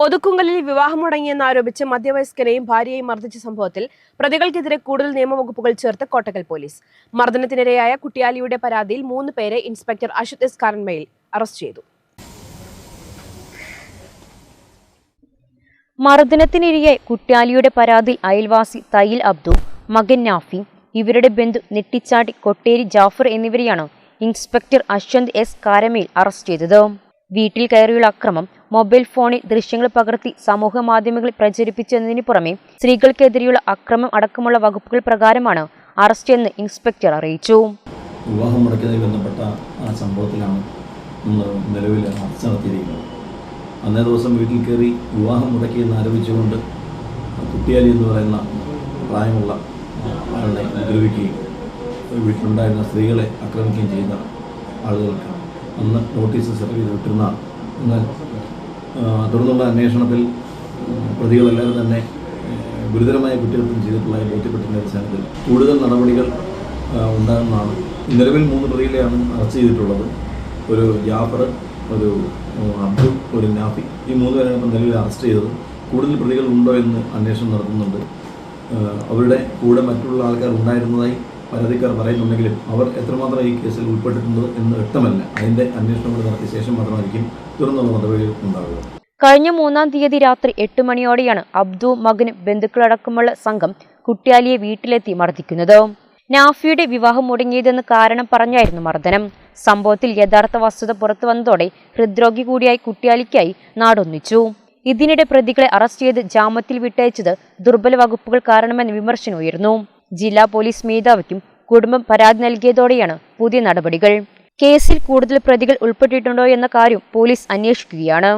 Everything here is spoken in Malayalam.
ഒതുക്കുങ്കലിൽ വിവാഹം മുടങ്ങിയെന്നാരോപിച്ച് മധ്യവയസ്കനെയും ഭാര്യയെയും മർദ്ദിച്ച സംഭവത്തിൽ പ്രതികൾക്കെതിരെ കൂടുതൽ നിയമവകുപ്പുകൾ ചേർത്ത് കോട്ടക്കൽ പോലീസ്. മർദ്ദനത്തിനിരയായ കുട്ടിയാലിയുടെ പരാതിയിൽ മൂന്ന് പേരെ ഇൻസ്പെക്ടർ അശുത് എസ് കാരന്മയിൽ അറസ്റ്റ് ചെയ്തു. മർദ്ദനത്തിനിരയെ കുട്ടിയാലിയുടെ പരാതിയിൽ അയൽവാസി തയ്യിൽ അബ്ദു മകൻ നാഫി ഇവരുടെ ബന്ധു നെട്ടിച്ചാടി കൊട്ടേരി ജാഫർ എന്നിവരെയാണ് ഇൻസ്പെക്ടർ അശ്വന്ത് എസ് കാരമേൽ അറസ്റ്റ് ചെയ്തത്. വീട്ടിൽ കയറിയുള്ള അക്രമം മൊബൈൽ ഫോണിൽ ദൃശ്യങ്ങൾ പകർത്തി സമൂഹ മാധ്യമങ്ങളിൽ പ്രചരിപ്പിച്ചതിന് പുറമെ സ്ത്രീകൾക്കെതിരെയുള്ള അക്രമം അടക്കമുള്ള വകുപ്പുകൾ പ്രകാരമാണ് അറസ്റ്റ് എന്ന് ഇൻസ്പെക്ടർ അറിയിച്ചു. വിവാഹം മുടക്കുന്നതിൽ ബന്ധപ്പെട്ട ആ സംഭവത്തിലാണ് ഇന്ന് നിലവിൽ അറസ്റ്റ് നടത്തിയിരിക്കുന്നത്. അന്നേ ദിവസം വീട്ടിൽ കയറി വിവാഹം മുടക്കിയെന്ന് ആരോപിച്ചുകൊണ്ട് കുട്ടിയാലി എന്ന് പറയുന്ന പ്രായമുള്ള ആളിനെ ഉപദ്രവിക്കുകയും വീട്ടിലുണ്ടായിരുന്ന സ്ത്രീകളെ ആക്രമിക്കുകയും ചെയ്യുന്ന ആളുകൾക്ക് അന്ന് നോട്ടീസ് സെർവ് ചെയ്ത് വിട്ടിരുന്നതാണ് എന്നാൽ തുടർന്നുള്ള അന്വേഷണത്തിൽ പ്രതികളെല്ലാവരും തന്നെ ഗുരുതരമായ കുറ്റകൃത്യം ചെയ്തിട്ടുള്ളതായി ബോധ്യപ്പെട്ടതിന്റെ അടിസ്ഥാനത്തിൽ കൂടുതൽ നടപടികൾ ഉണ്ടാകുന്നതാണ്. നിലവിൽ മൂന്ന് പ്രതികളെയാണ് അറസ്റ്റ് ചെയ്തിട്ടുള്ളത്. ഒരു ജാഫർ ഒരു അബ്ദു ഒരു നാഫി. ഈ മൂന്ന് പേരാണ് ഇപ്പം നിലവിൽ അറസ്റ്റ് ചെയ്തത്. കൂടുതൽ പ്രതികൾ ഉണ്ടോ എന്ന് അന്വേഷണം നടത്തുന്നുണ്ട്. അവരുടെ കൂടെ മറ്റുള്ള ആൾക്കാർ ഉണ്ടായിരുന്നതായി പരാതിക്കാർ പറയുന്നുണ്ടെങ്കിലും അവർ എത്രമാത്രം ഈ കേസിൽ ഉൾപ്പെട്ടിട്ടുണ്ട് എന്ന് വ്യക്തമല്ല. അതിന്റെ അന്വേഷണം കൂടി നടത്തിയ ശേഷം മാത്രമായിരിക്കും തുടർന്നുള്ള നടപടികൾ ഉണ്ടാവുക. കഴിഞ്ഞ മൂന്നാം തീയതി രാത്രി എട്ട് മണിയോടെയാണ് അബ്ദു മകന് ബന്ധുക്കളടക്കമുള്ള സംഘം കുട്ടിയാലിയെ വീട്ടിലെത്തി മർദ്ദിക്കുന്നത്. നാഫിയുടെ വിവാഹം മുടങ്ങിയതെന്ന് കാരണം പറഞ്ഞായിരുന്നു മർദ്ദനം. സംഭവത്തിൽ യഥാർത്ഥ വസ്തുത പുറത്തു വന്നതോടെ ഹൃദ്രോഗി കൂടിയായി കുട്ടിയാലിക്കായി നാടൊന്നിച്ചു. ഇതിനിടെ പ്രതികളെ അറസ്റ്റ് ചെയ്ത് ജാമ്യത്തിൽ വിട്ടയച്ചത് ദുർബല വകുപ്പുകൾ കാരണമെന്ന് വിമർശനം ഉയർന്നു. ജില്ലാ പോലീസ് മേധാവിക്കും കുടുംബം പരാതി നൽകിയതോടെയാണ് പുതിയ നടപടികൾ. കേസിൽ കൂടുതൽ പ്രതികൾ ഉൾപ്പെട്ടിട്ടുണ്ടോ എന്ന കാര്യം പോലീസ് അന്വേഷിക്കുകയാണ്.